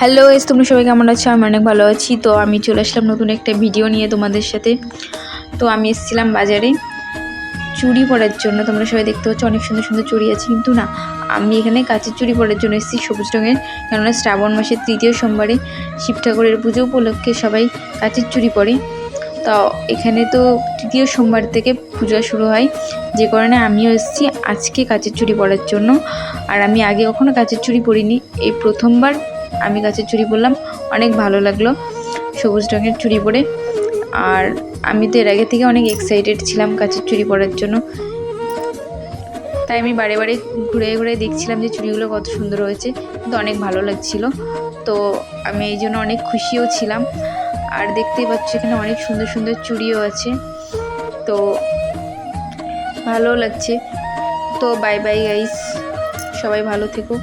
Hello S তোমরা সবাই কেমন আছো? আমি অনেক ভালো আছি। তো আমি চলে আসলাম নতুন একটা ভিডিও নিয়ে তোমাদের সাথে। তো আমি এসেছিলাম বাজারে। চুড়ি পরার জন্য। তোমরা সবাই দেখতে পাচ্ছ অনেক সুন্দর সুন্দর চুড়ি আছে। কিন্তু না, আমি এখানে কাঁচের চুড়ি পরার জন্য এসেছি সবুজ রঙের। কেননা শ্রাবণ মাসের তৃতীয় সোমবারে শিব ঠাকুরের পুজো উপলক্ষে সবাই কাঁচের চুড়ি পরে। তো এখানে তো তৃতীয় সোমবার থেকে পূজা শুরু হয়। যে কারণে আমিও এসেছি আজকে কাঁচের চুড়ি পরার জন্য। আর আমি আগে কখনো কাঁচের চুড়ি পরিনি। এই প্রথমবার আমি গাছের চুড়ি পরলাম, অনেক ভালো লাগল সবুজ রঙের চুড়ি পরে। আর আমি তো এর আগে থেকে অনেক এক্সাইটেড ছিলাম গাছের চুড়ি পরার জন্য। তাই আমি বারে বারে ঘুরে ঘুরে দেখছিলাম যে চুড়িগুলো কত সুন্দর হয়েছে, কিন্তু অনেক ভালো লাগছিল। তো আমি এই জন্য অনেক খুশিও ছিলাম। আর দেখতেই পাচ্ছ এখানে অনেক সুন্দর সুন্দর চুড়িও আছে। তো ভালো লাগছে। তো বাই বাই গাইস সবাই ভালো থেকো।